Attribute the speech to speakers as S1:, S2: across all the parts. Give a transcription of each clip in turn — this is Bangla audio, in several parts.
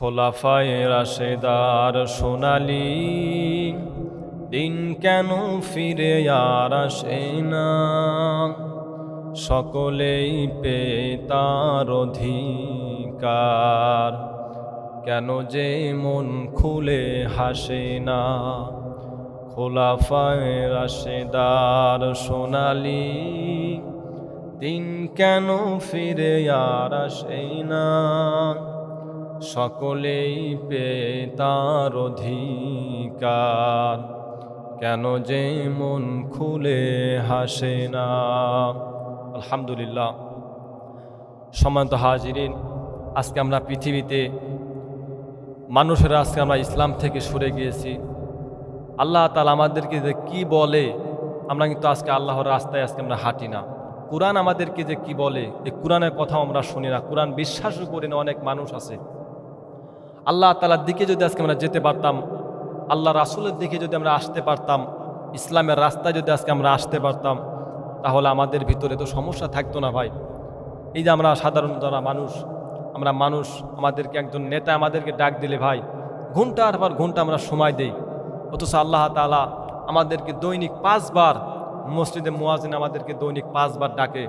S1: খোলাফায় রাশেদার সোনালি, দিন কেন ফিরে আর আসে না? সকলেই পে তার অধিকার। কেন যে মন খুলে হাসে না? খোলাফায় রাশেদার সোনালি, দিন কেন ফিরে আর আসে না? সকলেই পে তার অধিকার। কেন যে মন খুলে হাসে না। আলহামদুলিল্লাহ। সমান্ত হাজিরিন, আজকে আমরা পৃথিবীতে, মানুষেরা আজকে আমরা ইসলাম থেকে সরে গিয়েছি। আল্লাহ তালা আমাদেরকে যে কি বলে, আমরা কিন্তু আজকে আল্লাহর রাস্তায় আজকে আমরা হাঁটি না। কোরআন আমাদেরকে যে কি বলে, এই কোরআনের কথাও আমরা শুনি না। কোরআন বিশ্বাসও করি না, অনেক মানুষ আছে। আল্লাহ তালার দিকে যদি আজকে আমরা যেতে পারতাম, আল্লাহ রাসুলের দিকে যদি আমরা আসতে পারতাম, ইসলামের রাস্তায় যদি আজকে আমরা আসতে পারতাম, তাহলে আমাদের ভিতরে তো সমস্যা থাকতো না ভাই। এই যে আমরা সাধারণ যারা মানুষ, আমরা মানুষ, আমাদেরকে একজন নেতা আমাদেরকে ডাক দিলে ভাই, ঘণ্টার পর ঘণ্টা আমরা সময় দেই। অথচ আল্লাহ তালা আমাদেরকে দৈনিক পাঁচবার মসজিদে মুয়াজিন আমাদেরকে দৈনিক পাঁচবার ডাকে,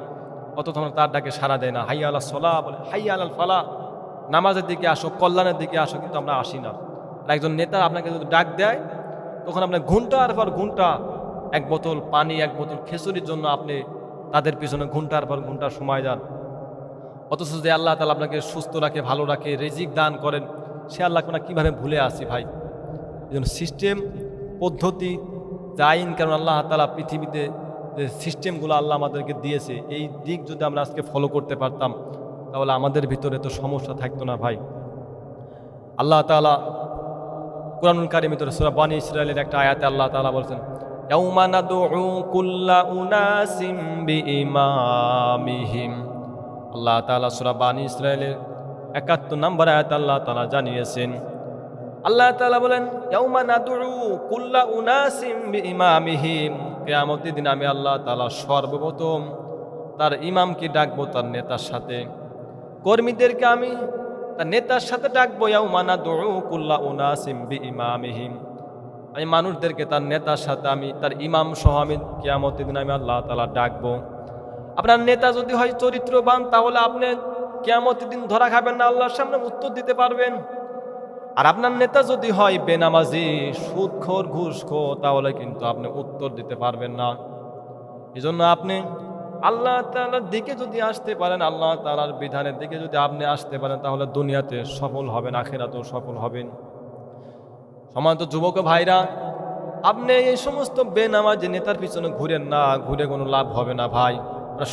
S1: অথচ আমরা তার ডাকে সারা দেয় না। হাইয়া আল্লাহ সলা বলে, হাইয়া আল ফালা। নামাজের দিকে আসো, কল্যাণের দিকে আসো, কিন্তু আমরা আসি না। আর একজন নেতা আপনাকে যদি ডাক দেয়, তখন আপনার ঘণ্টার পর ঘণ্টা এক বোতল পানি, এক বোতল খেসুরির জন্য আপনি তাদের পিছনে ঘণ্টার পর ঘণ্টা সময় যান অথচ যে আল্লাহ তালা আপনাকে সুস্থ রাখে, ভালো রাখে, রেজিক দান করেন, সে আল্লাহকে আমরা কীভাবে ভুলে আসি ভাই? এই সিস্টেম পদ্ধতি, যে আইন, কারণ আল্লাহ তালা পৃথিবীতে যে সিস্টেমগুলো আল্লাহ আমাদেরকে দিয়েছে, এই দিক যদি আমরা আজকে ফলো করতে পারতাম তাহলে আমাদের ভিতরে তো সমস্যা থাকতো না ভাই। আল্লাহ তালা কোরআনুল কারিম ভিতরে সুরা ইসরায়েলের একটা আয়াতে আল্লাহ তালা বলছেন আল্লাহ তাআলা সূরা বানি ইসরায়েলের 71 নম্বর আয়াত আল্লাহ তাআলা জানিয়েছেন, আল্লাহ তাআলা বলেন বিইমামিহিম। কিয়ামতের দিন আমি আল্লাহ তাআলা সর্বপ্রথম তার ইমামকে ডাকবো তার নেতার সাথে। কর্মীদেরকে আমি তার নেতার সাথে ডাকবো, ইয়াউমা নাদউ কুল্লা উনাসিম বিইমামিহিম। আমি মানুষদেরকে তার নেতার সাথে আমি, তার ইমাম সহ আমি কিয়ামতের দিন আমি আল্লাহ তালা ডাকবো। আপনার নেতা যদি হয় চরিত্রবান, তাহলে আপনি কেয়ামতের দিন ধরা খাবেন না, আল্লাহর সামনে উত্তর দিতে পারবেন। আর আপনার নেতা যদি হয় বেনামাজি, সুদখোর, ঘুষখোর, তাহলে কিন্তু আপনি উত্তর দিতে পারবেন না। এই জন্য আপনি আল্লাহ তালার দিকে যদি আসতে পারেন, আল্লাহ তালার বিধানের দিকে যদি আপনি আসতে পারেন, তাহলে দুনিয়াতে সফল হবেন, আখেরাতেও সফল হবেন। সমান্ত যুবক ভাইরা, আপনি এই সমস্ত বেনামাজি নেতার পিছনে ঘুরেন না, ঘুরে কোনো লাভ হবে না ভাই।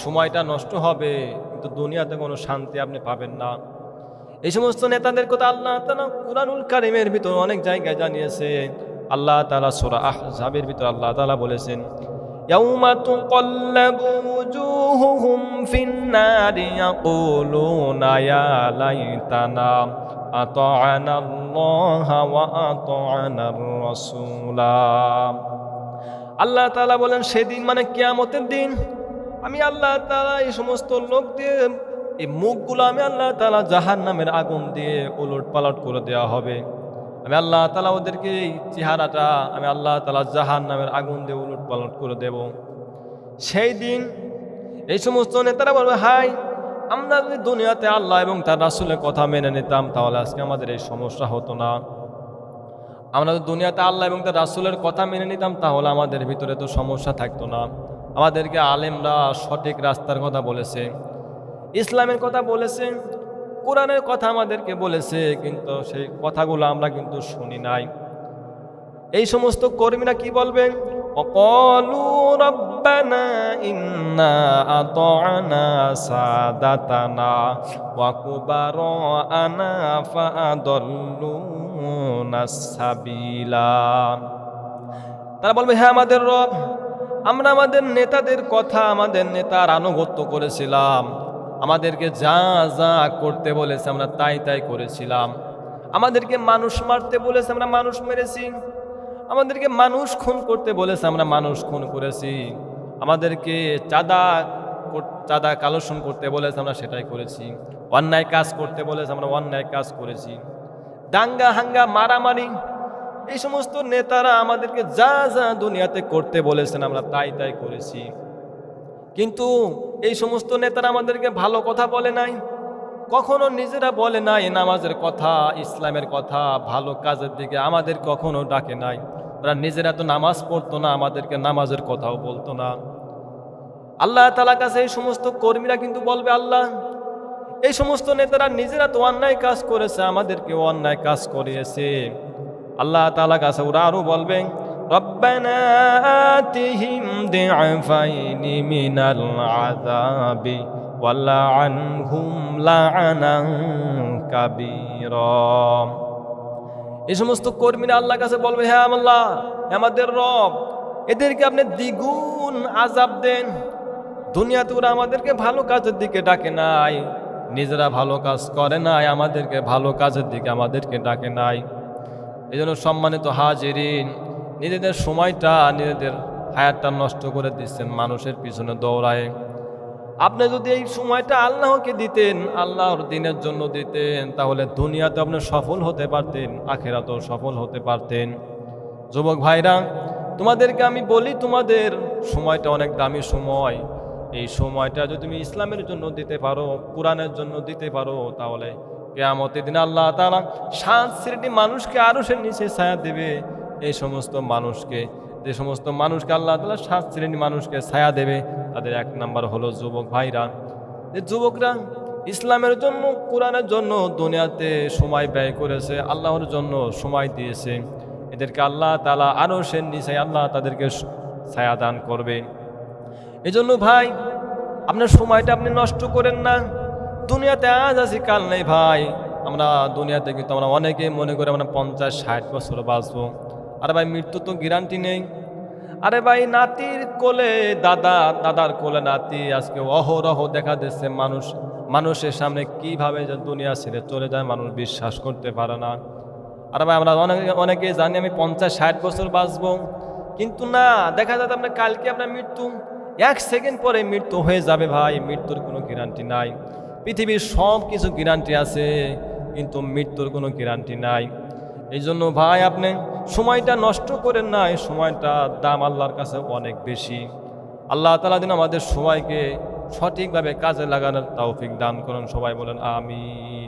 S1: সময়টা নষ্ট হবে, কিন্তু দুনিয়াতে কোনো শান্তি আপনি পাবেন না। এই সমস্ত নেতাদের কথা আল্লাহ তালা কুরআনুল কারিমের ভিতর অনেক জায়গায় জানিয়েছে আল্লাহ তালা সোরা আহ জাবের ভিতর আল্লাহ তালা বলেছেন يوم تقلب وجوههم في النار يقولون يا ليتنا أطعنا الله وأطعنا الرسول আল্লাহ তালা বলেন সেদিন মানে কিয়ামতের দিন আমি আল্লাহ তালা এই সমস্ত লোক দিয়ে এই মুখগুলো আমি আল্লাহ তালা জাহান নামের আগুন দিয়ে উলট পালট করে দেওয়া হবে আমি আল্লাহ তালা ওদেরকে এই চেহারাটা আমি আল্লাহ তালা জাহান নামের আগুন দিয়ে উলট পালট করে দেব। সেই দিন এই সমস্ত নেতারা বলবে, হাই, আমরা যদি দুনিয়াতে আল্লাহ এবং তার রাসুলের কথা মেনে নিতাম, তাহলে আজকে আমাদের এই সমস্যা হতো না। আমরা যদি দুনিয়াতে আল্লাহ এবং তার রাসুলের কথা মেনে নিতাম, তাহলে আমাদের ভিতরে তো সমস্যা থাকতো না। আমাদেরকে আলেমরা সঠিক রাস্তার কথা বলেছে। ইসলামের কথা বলেছে। কোরআনের কথা আমাদেরকে বলেছে কিন্তু সেই কথাগুলো আমরা কিন্তু শুনি নাই এই সমস্ত কর্মীরা কি বলবেন وقالوا ربنا إنا أطعنا سادتنا وكبراءنا فأضلونا السبيلا তারা বলবে হ্যাঁ আমাদের রব আমরা আমাদের নেতাদের কথা আমাদের নেতার আনুগত্য করেছিলাম আমাদেরকে যা যা করতে বলেছে আমরা তাই তাই করেছিলাম। আমাদেরকে মানুষ মারতে বলেছে আমরা মানুষ মেরেছি। আমাদেরকে মানুষ খুন করতে বলেছে আমরা মানুষ খুন করেছি। আমাদেরকে চাঁদা চাঁদা কালেকশন করতে বলেছে আমরা সেটাই করেছি। অন্যায় কাজ করতে বলেছে আমরা অন্যায় কাজ করেছি। দাঙ্গা, হাঙ্গা, মারামারি, এই সমস্ত নেতারা আমাদেরকে যা যা দুনিয়াতে করতে বলেছেন আমরা তাই তাই করেছি। কিন্তু এই সমস্ত নেতারা আমাদেরকে ভালো কথা বলে নাই। কখনো নিজেরা বলে নাই নামাজের কথা, ইসলামের কথা, ভালো কাজের দিকে আমাদের কখনো ডাকে নাই। ওরা নিজেরা তো নামাজ পড়তো না, আমাদেরকে নামাজের কথাও বলতো না। আল্লাহ তালা কাছে এই সমস্ত কর্মীরা কিন্তু বলবে, আল্লাহ, এই সমস্ত নেতারা নিজেরা তো অন্যায় কাজ করেছে আমাদেরকে অন্যায় কাজ করিয়েছে। আল্লাহ তালা কাছে ওরা আরও বলবে ربنا آتهم ضعفين من العذاب ولعنهم لعنا كبيرا এই সমস্ত কর্মীরা আল্লাহ কাছে বলবে হ্যাঁ আল্লাহ আমাদের রব এদেরকে আপনি দ্বিগুণ আজাব দেন দুনিয়াতে ওরা আমাদেরকে ভালো কাজের দিকে ডাকে নাই নিজেরা ভালো কাজ করে নাই আমাদেরকে ভালো কাজের দিকে আমাদেরকে ডাকে নাই এই জন্য সম্মানিত হাজিরিন নিজেদের সময়টা নিজেদের হায়াতটা নষ্ট করে দিচ্ছেন মানুষের পিছনে দৌড়ায়। আপনি যদি এই সময়টা আল্লাহকে দিতেন, আল্লাহর দিনের জন্য দিতেন, তাহলে দুনিয়াতে আপনি সফল হতে পারতেন, আখেরাতেও সফল হতে পারতেন। যুবক ভাইরা, তোমাদেরকে আমি বলি, তোমাদের সময়টা অনেক দামি সময়। এই সময়টা যদি তুমি ইসলামের জন্য দিতে পারো, কোরআনের জন্য দিতে পারো, তাহলে কেয়ামতের দিন আল্লাহ তালা সাত শ্রেণি মানুষকে আরও সে নিচে ছায়া দেবে। এই সমস্ত মানুষকে, যে সমস্ত মানুষকে আল্লাহ তালা সাত শ্রেণি মানুষকে ছায়া দেবে, তাদের এক নাম্বার হলো যুবক ভাইরা। যে যুবকরা ইসলামের জন্য, কোরআনের জন্য দুনিয়াতে সময় ব্যয় করেছে, আল্লাহর জন্য সময় দিয়েছে। এদেরকে আল্লাহ তালা আরও সে নিচে আল্লাহ তাদেরকে ছায়া দান করবে। এজন্য ভাই, আপনার সময়টা আপনি নষ্ট করেন না। দুনিয়াতে আজ আছি, কাল নেই ভাই। আমরা দুনিয়াতে কিন্তু আমরা অনেকেই মনে করি আমরা পঞ্চাশ, ষাট বছর বাঁচবো। আরে ভাই, মৃত্যু তো গ্যারান্টি নেই। আরে ভাই, নাতির কোলে দাদা, দাদার কোলে নাতি, আজকে অহরহ দেখা দিচ্ছে মানুষ। মানুষের সামনে কীভাবে দুনিয়া ছেড়ে চলে যায়, মানুষ বিশ্বাস করতে পারে না। আরে ভাই, আমরা অনেকে অনেকে জানি আমি পঞ্চাশ, ষাট বছর বাঁচবো। কিন্তু না, দেখা যায় আপনার কালকে আপনার মৃত্যু। এক সেকেন্ড পরে মৃত্যু হয়ে যাবে ভাই, মৃত্যুর কোনো গ্যারান্টি নাই। পৃথিবীর সব কিছু গ্যারান্টি আছে, কিন্তু মৃত্যুর কোনো গ্যারান্টি নাই। এই জন্য ভাই, আপনি সময়টা নষ্ট করেন না এই সময়টা দাম আল্লাহর কাছে অনেক বেশি। আল্লাহ তালা দিন আমাদের সবাইকে সঠিকভাবে কাজে লাগানোর তৌফিক দান করুন। সবাই বলেন, আমিন।